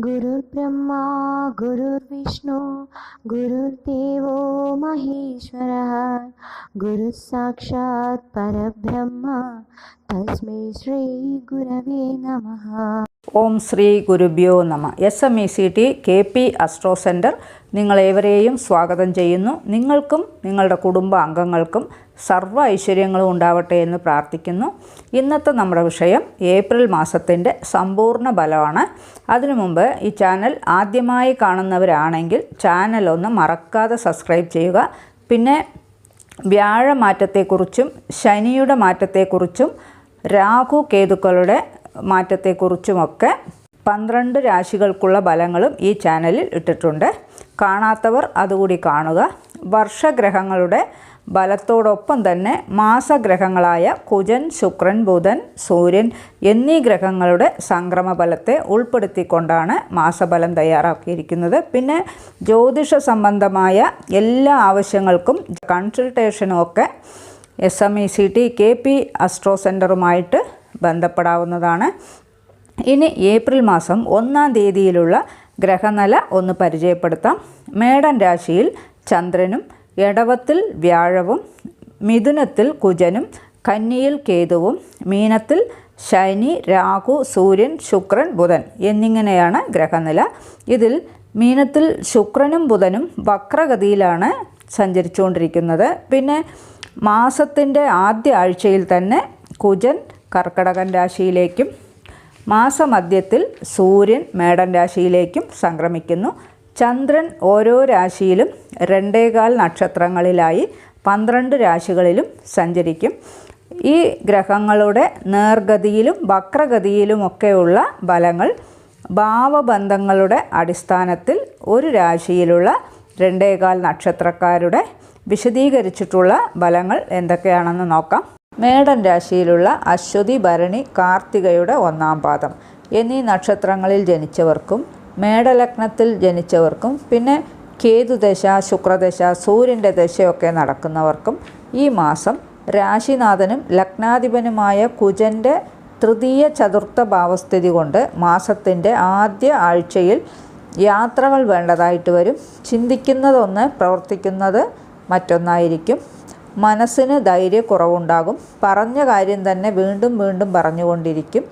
गुरुर्ब्रह्मा गुरुर्विष्णु गुरुर्देवो महेश्वरः गुरुः साक्षात् परब्रह्म तस्मै श्रीगुरवे नमः ഓം ശ്രീ ഗുരുഭ്യോ നമ S M E C T K P astro centre നിങ്ങളേവരെയും സ്വാഗതം ചെയ്യുന്നു നിങ്ങൾക്കും നിങ്ങളുടെ കുടുംബ അംഗങ്ങൾക്കും സർവ ഐശ്വര്യങ്ങളും ഉണ്ടാവട്ടെ എന്ന് പ്രാർത്ഥിക്കുന്നു. ഇന്നത്തെ നമ്മുടെ വിഷയം ഏപ്രിൽ മാസത്തിന്റെ സമ്പൂർണ ഫലമാണ്. അതിനു മുമ്പ് ഈ ചാനൽ ആദ്യമായി കാണുന്നവരാണെങ്കിൽ ചാനൽ ഒന്ന് മറക്കാതെ സബ്സ്ക്രൈബ് ചെയ്യുക. പിന്നെ വ്യാഴമാറ്റത്തെക്കുറിച്ചും ശനിയുടെ മാറ്റത്തെക്കുറിച്ചും രാഹു കേതുക്കളുടെ മാറ്റത്തെക്കുറിച്ചുമൊക്കെ പന്ത്രണ്ട് രാശികൾക്കുള്ള ഫലങ്ങളും ഈ ചാനലിൽ ഇട്ടിട്ടുണ്ട്. കാണാത്തവർ അതുകൂടി കാണുക. വർഷഗ്രഹങ്ങളുടെ ബലത്തോടൊപ്പം തന്നെ മാസഗ്രഹങ്ങളായ കുജൻ ശുക്രൻ ബുധൻ സൂര്യൻ എന്നീ ഗ്രഹങ്ങളുടെ സംക്രമഫലത്തെ ഉൾപ്പെടുത്തിക്കൊണ്ടാണ് മാസബലം തയ്യാറാക്കിയിരിക്കുന്നത്. പിന്നെ ജ്യോതിഷ സംബന്ധമായ എല്ലാ ആവശ്യങ്ങൾക്കും കൺസൾട്ടേഷനും ഒക്കെ S M E C T K P astro സെന്ററുമായിട്ട് ബന്ധപ്പെടാവുന്നതാണ്. ഇനി ഏപ്രിൽ മാസം ഒന്നാം തീയതിയിലുള്ള ഗ്രഹനില ഒന്ന് പരിചയപ്പെടുത്താം. മേടൻ രാശിയിൽ ചന്ദ്രനും എടവത്തിൽ വ്യാഴവും മിഥുനത്തിൽ കുജനും കന്നിയിൽ കേതുവും മീനത്തിൽ ശനി രാഹു സൂര്യൻ ശുക്രൻ ബുധൻ എന്നിങ്ങനെയാണ് ഗ്രഹനില. ഇതിൽ മീനത്തിൽ ശുക്രനും ബുധനും വക്രഗതിയിലാണ് സഞ്ചരിച്ചുകൊണ്ടിരിക്കുന്നത്. പിന്നെ മാസത്തിന്റെ ആദ്യ ആഴ്ചയിൽ തന്നെ കുജൻ കർക്കടകൻ രാശിയിലേക്കും മാസമധ്യത്തിൽ സൂര്യൻ മേടൻ രാശിയിലേക്കും സംക്രമിക്കുന്നു. ചന്ദ്രൻ ഓരോ രാശിയിലും രണ്ടേകാൽ നക്ഷത്രങ്ങളിലായി പന്ത്രണ്ട് രാശികളിലും സഞ്ചരിക്കും. ഈ ഗ്രഹങ്ങളുടെ നേർഗതിയിലും വക്രഗതിയിലുമൊക്കെയുള്ള ബലങ്ങൾ ഭാവബന്ധങ്ങളുടെ അടിസ്ഥാനത്തിൽ ഒരു രാശിയിലുള്ള രണ്ടേകാൽ നക്ഷത്രക്കാരുടെ വിശദീകരിച്ചിട്ടുള്ള ബലങ്ങൾ എന്തൊക്കെയാണെന്ന് നോക്കാം. മേടൻ രാശിയിലുള്ള അശ്വതി ഭരണി കാർത്തികയുടെ ഒന്നാം പാദം. എന്നീ നക്ഷത്രങ്ങളിൽ ജനിച്ചവർക്കും മേടലഗ്നത്തിൽ ജനിച്ചവർക്കും പിന്നെ കേതുദശ ശുക്രദശ സൂര്യന്റെ ദശയൊക്കെ നടക്കുന്നവർക്കും ഈ മാസം രാശിനാഥനും ലഗ്നാധിപനുമായ കുജന്റെ തൃതീയ ചതുർത്ഥ ഭാവസ്ഥിതി കൊണ്ട് മാസത്തിന്റെ ആദ്യ ആഴ്ചയിൽ യാത്രകൾ വേണ്ടതായിട്ട് വരും. ചിന്തിക്കുന്നതൊന്ന് പ്രവർത്തിക്കുന്നത് മറ്റൊന്നായിരിക്കും. മനസ്സിന് ധൈര്യക്കുറവുണ്ടാകും. പറഞ്ഞ കാര്യം തന്നെ വീണ്ടും വീണ്ടും പറഞ്ഞുകൊണ്ടിരിക്കും.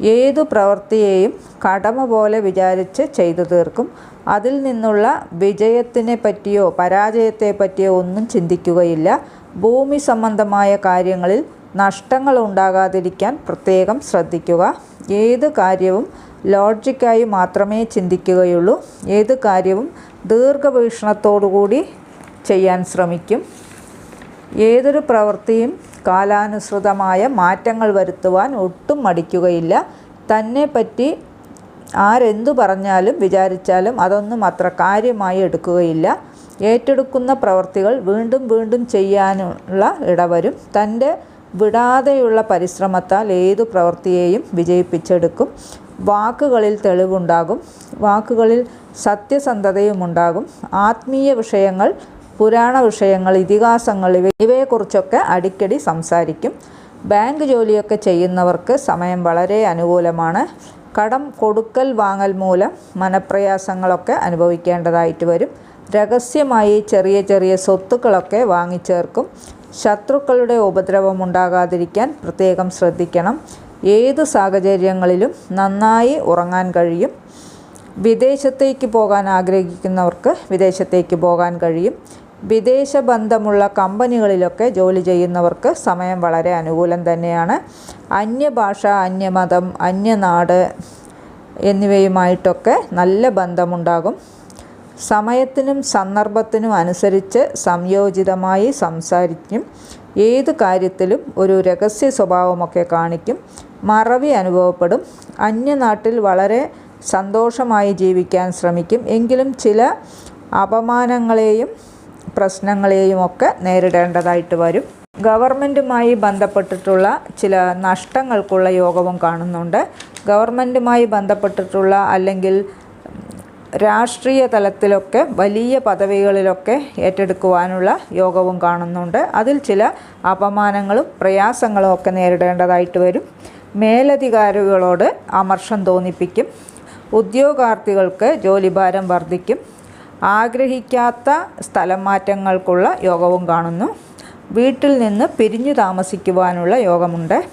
ഏതു പ്രവൃത്തിയെയും കടമ പോലെ വിചാരിച്ച് ചെയ്തു തീർക്കും. അതിൽ നിന്നുള്ള വിജയത്തിനെ പറ്റിയോ പരാജയത്തെ പറ്റിയോ ഒന്നും ചിന്തിക്കുകയില്ല. ഭൂമി സംബന്ധമായ കാര്യങ്ങളിൽ നഷ്ടങ്ങൾ ഉണ്ടാകാതിരിക്കാൻ പ്രത്യേകം ശ്രദ്ധിക്കുക. ഏത് കാര്യവും ലോജിക്കായി മാത്രമേ ചിന്തിക്കുകയുള്ളൂ. ഏത് കാര്യവും ദീർഘവീക്ഷണത്തോടുകൂടി ചെയ്യാൻ ശ്രമിക്കും. ഏതൊരു പ്രവൃത്തിയും കാലാനുസൃതമായ മാറ്റങ്ങൾ വരുത്തുവാൻ ഒട്ടും മടിക്കുകയില്ല. തന്നെ പറ്റി ആരെന്തു പറഞ്ഞാലും വിചാരിച്ചാലും അതൊന്നും അത്ര കാര്യമായി എടുക്കുകയില്ല. ഏറ്റെടുക്കുന്ന പ്രവർത്തികൾ വീണ്ടും വീണ്ടും ചെയ്യാനുള്ള ഇടവരും. തന്റെ വിടാതെയുള്ള പരിശ്രമത്താൽ ഏതു പ്രവൃത്തിയെയും വിജയിപ്പിച്ചെടുക്കും. വാക്കുകളിൽ തെളിവുണ്ടാകും. വാക്കുകളിൽ സത്യസന്ധതയുമുണ്ടാകും. ആത്മീയ വിഷയങ്ങൾ പുരാണ വിഷയങ്ങൾ ഇതിഹാസങ്ങൾ ഇവ ഇവയെക്കുറിച്ചൊക്കെ അടിക്കടി സംസാരിക്കും. ബാങ്ക് ജോലിയൊക്കെ ചെയ്യുന്നവർക്ക് സമയം വളരെ അനുകൂലമാണ്. കടം കൊടുക്കൽ വാങ്ങൽ മൂലം മനപ്രയാസങ്ങളൊക്കെ അനുഭവിക്കേണ്ടതായിട്ട് വരും. രഹസ്യമായി ചെറിയ ചെറിയ സ്വത്തുക്കളൊക്കെ വാങ്ങിച്ചേർക്കും. ശത്രുക്കളുടെ ഉപദ്രവം ഉണ്ടാകാതിരിക്കാൻ പ്രത്യേകം ശ്രദ്ധിക്കണം. ഏത് സാഹചര്യങ്ങളിലും നന്നായി ഉറങ്ങാൻ കഴിയും. വിദേശത്തേക്ക് പോകാൻ ആഗ്രഹിക്കുന്നവർക്ക് വിദേശത്തേക്ക് പോകാൻ കഴിയും. വിദേശ ബന്ധമുള്ള കമ്പനികളിലൊക്കെ ജോലി ചെയ്യുന്നവർക്ക് സമയം വളരെ അനുകൂലം തന്നെയാണ്. അന്യഭാഷ അന്യമതം അന്യനാട് എന്നിവയുമായിട്ടൊക്കെ നല്ല ബന്ധമുണ്ടാകും. സമയത്തിനും സന്ദർഭത്തിനും അനുസരിച്ച് സംയോജിതമായി സംസാരിക്കും. ഏത് കാര്യത്തിലും ഒരു രഹസ്യ സ്വഭാവമൊക്കെ കാണിക്കും. മറവി അനുഭവപ്പെടും. അന്യനാട്ടിൽ വളരെ സന്തോഷമായി ജീവിക്കാൻ ശ്രമിക്കും. എങ്കിലും ചില അപമാനങ്ങളെയും പ്രശ്നങ്ങളെയും ഒക്കെ നേരിടേണ്ടതായിട്ട് വരും. ഗവൺമെന്റുമായി ബന്ധപ്പെട്ടിട്ടുള്ള ചില നഷ്ടങ്ങൾക്കുള്ള യോഗവും കാണുന്നുണ്ട്. ഗവൺമെന്റുമായി ബന്ധപ്പെട്ടിട്ടുള്ള അല്ലെങ്കിൽ രാഷ്ട്രീയ തലത്തിലൊക്കെ വലിയ പദവികളിലൊക്കെ ഏറ്റെടുക്കുവാനുള്ള യോഗവും കാണുന്നുണ്ട്. അതിൽ ചില അപമാനങ്ങളും പ്രയാസങ്ങളും ഒക്കെ നേരിടേണ്ടതായിട്ട് വരും. മേലധികാരികളോട് അമർഷം തോന്നിപ്പിക്കും. ഉദ്യോഗാർത്ഥികൾക്ക് ജോലിഭാരം വർദ്ധിക്കും. ആഗ്രഹിക്കാത്ത സ്ഥലം മാറ്റങ്ങൾക്കുള്ള യോഗവും കാണുന്നു. വീട്ടിൽ നിന്ന് പിരിഞ്ഞു താമസിക്കുവാനുള്ള യോഗമുണ്ട്.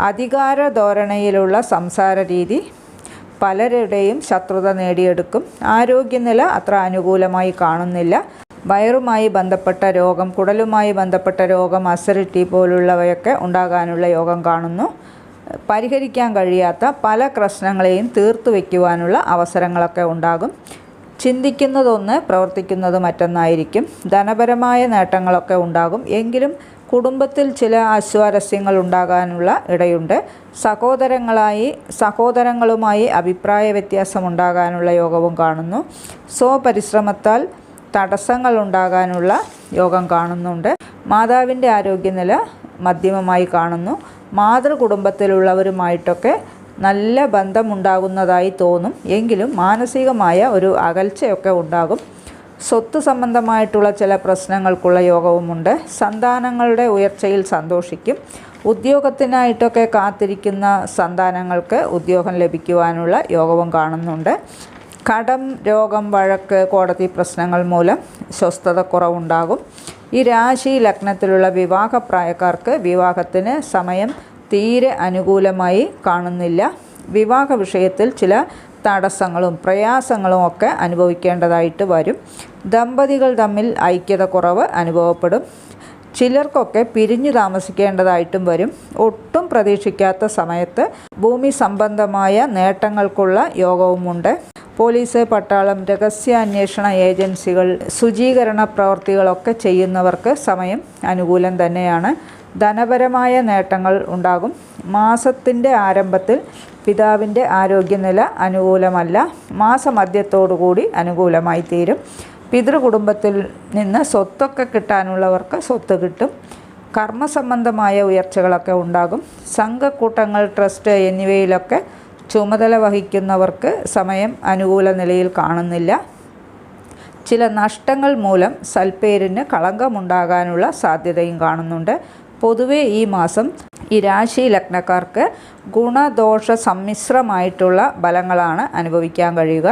അധികാര ധോരണയിലുള്ള സംസാര രീതി പലരുടെയും ശത്രുത നേടിയെടുക്കും. ആരോഗ്യനില അത്ര അനുകൂലമായി കാണുന്നില്ല. വയറുമായി ബന്ധപ്പെട്ട രോഗം കുടലുമായി ബന്ധപ്പെട്ട രോഗം അസിഡിറ്റി പോലുള്ളവയൊക്കെ ഉണ്ടാകാനുള്ള യോഗം കാണുന്നു. പരിഹരിക്കാൻ കഴിയാത്ത പല പ്രശ്നങ്ങളെയും തീർത്തു വയ്ക്കുവാനുള്ള അവസരങ്ങളൊക്കെ ഉണ്ടാകും. ചിന്തിക്കുന്നതൊന്ന് പ്രവർത്തിക്കുന്നത് മറ്റൊന്നായിരിക്കും. ധനപരമായ നേട്ടങ്ങളൊക്കെ ഉണ്ടാകും. എങ്കിലും കുടുംബത്തിൽ ചില അസ്വാരസ്യങ്ങൾ ഉണ്ടാകാനുള്ള ഇടയുണ്ട്. സഹോദരങ്ങളായി സഹോദരങ്ങളുമായി അഭിപ്രായ വ്യത്യാസം ഉണ്ടാകാനുള്ള യോഗവും കാണുന്നു. സ്വപരിശ്രമത്താൽ തടസ്സങ്ങൾ ഉണ്ടാകാനുള്ള യോഗം കാണുന്നുണ്ട്. മാതാവിന്റെ ആരോഗ്യനില മധ്യമമായി കാണുന്നു. മാതൃകുടുംബത്തിലുള്ളവരുമായിട്ടൊക്കെ നല്ല ബന്ധമുണ്ടാകുന്നതായി തോന്നും. എങ്കിലും മാനസികമായ ഒരു അകൽച്ചയൊക്കെ ഉണ്ടാകും. സ്വത്ത് സംബന്ധമായിട്ടുള്ള ചില പ്രശ്നങ്ങൾക്കുള്ള യോഗവുമുണ്ട്. സന്താനങ്ങളുടെ ഉയർച്ചയിൽ സന്തോഷിക്കും. ഉദ്യോഗത്തിനായിട്ടൊക്കെ കാത്തിരിക്കുന്ന സന്താനങ്ങൾക്ക് ഉദ്യോഗം ലഭിക്കുവാനുള്ള യോഗവും കാണുന്നുണ്ട്. കടം രോഗം വഴക്ക് കോടതി പ്രശ്നങ്ങൾ മൂലം സ്വസ്ഥത കുറവുണ്ടാകും. ഈ രാശി ലഗ്നത്തിലുള്ള വിവാഹപ്രായക്കാർക്ക് വിവാഹത്തിന് സമയം തീരെ അനുകൂലമായി കാണുന്നില്ല. വിവാഹ വിഷയത്തിൽ ചില തടസ്സങ്ങളും പ്രയാസങ്ങളും ഒക്കെ അനുഭവിക്കേണ്ടതായിട്ട് വരും. ദമ്പതികൾ തമ്മിൽ ഐക്യത കുറവ് അനുഭവപ്പെടും. ചിലർക്കൊക്കെ പിരിഞ്ഞു താമസിക്കേണ്ടതായിട്ടും വരും. ഒട്ടും പ്രതീക്ഷിക്കാത്ത സമയത്ത് ഭൂമി സംബന്ധമായ നേട്ടങ്ങൾക്കുള്ള യോഗവുമുണ്ട്. പോലീസ് പട്ടാളം രഹസ്യാന്വേഷണ ഏജൻസികൾ ശുചീകരണ പ്രവർത്തികളൊക്കെ ചെയ്യുന്നവർക്ക് സമയം അനുകൂലം തന്നെയാണ്. ധനപരമായ നേട്ടങ്ങൾ ഉണ്ടാകും. മാസത്തിന്റെ ആരംഭത്തിൽ പിതാവിന്റെ ആരോഗ്യനില അനുകൂലമല്ല. മാസമധ്യത്തോടുകൂടി അനുകൂലമായി തീരും. പിതൃകുടുംബത്തിൽ നിന്ന് സ്വത്തൊക്കെ കിട്ടാനുള്ളവർക്ക് സ്വത്ത് കിട്ടും. കർമ്മസംബന്ധമായ ഉയർച്ചകളൊക്കെ ഉണ്ടാകും. സംഘക്കൂട്ടങ്ങൾ ട്രസ്റ്റ് എന്നിവയിലൊക്കെ ചുമതല വഹിക്കുന്നവർക്ക് സമയം അനുകൂല നിലയിൽ കാണുന്നില്ല. ചില നഷ്ടങ്ങൾ മൂലം സൽപ്പേരിന് കളങ്കമുണ്ടാകാനുള്ള സാധ്യതയും കാണുന്നുണ്ട്. പൊതുവേ ഈ മാസം ഈ രാശി ലഗ്നക്കാർക്ക് ഗുണദോഷ സമ്മിശ്രമായിട്ടുള്ള ഫലങ്ങളാണ് അനുഭവിക്കാൻ കഴിയുക.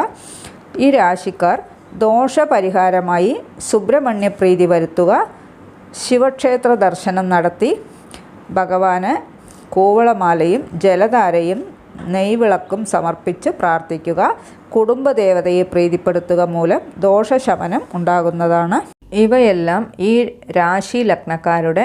ഈ രാശിക്കാർ ദോഷപരിഹാരമായി സുബ്രഹ്മണ്യപ്രീതി വരുത്തുക ശിവക്ഷേത്ര ദർശനം നടത്തി ഭഗവാന് കൂവളമാലയും ജലധാരയും നെയ്വിളക്കും സമർപ്പിച്ച് പ്രാർത്ഥിക്കുക. കുടുംബദേവതയെ പ്രീതിപ്പെടുത്തുക മൂലം ദോഷശമനം ഉണ്ടാകുന്നതാണ്. ഇവയെല്ലാം ഈ രാശി ലഗ്നക്കാരുടെ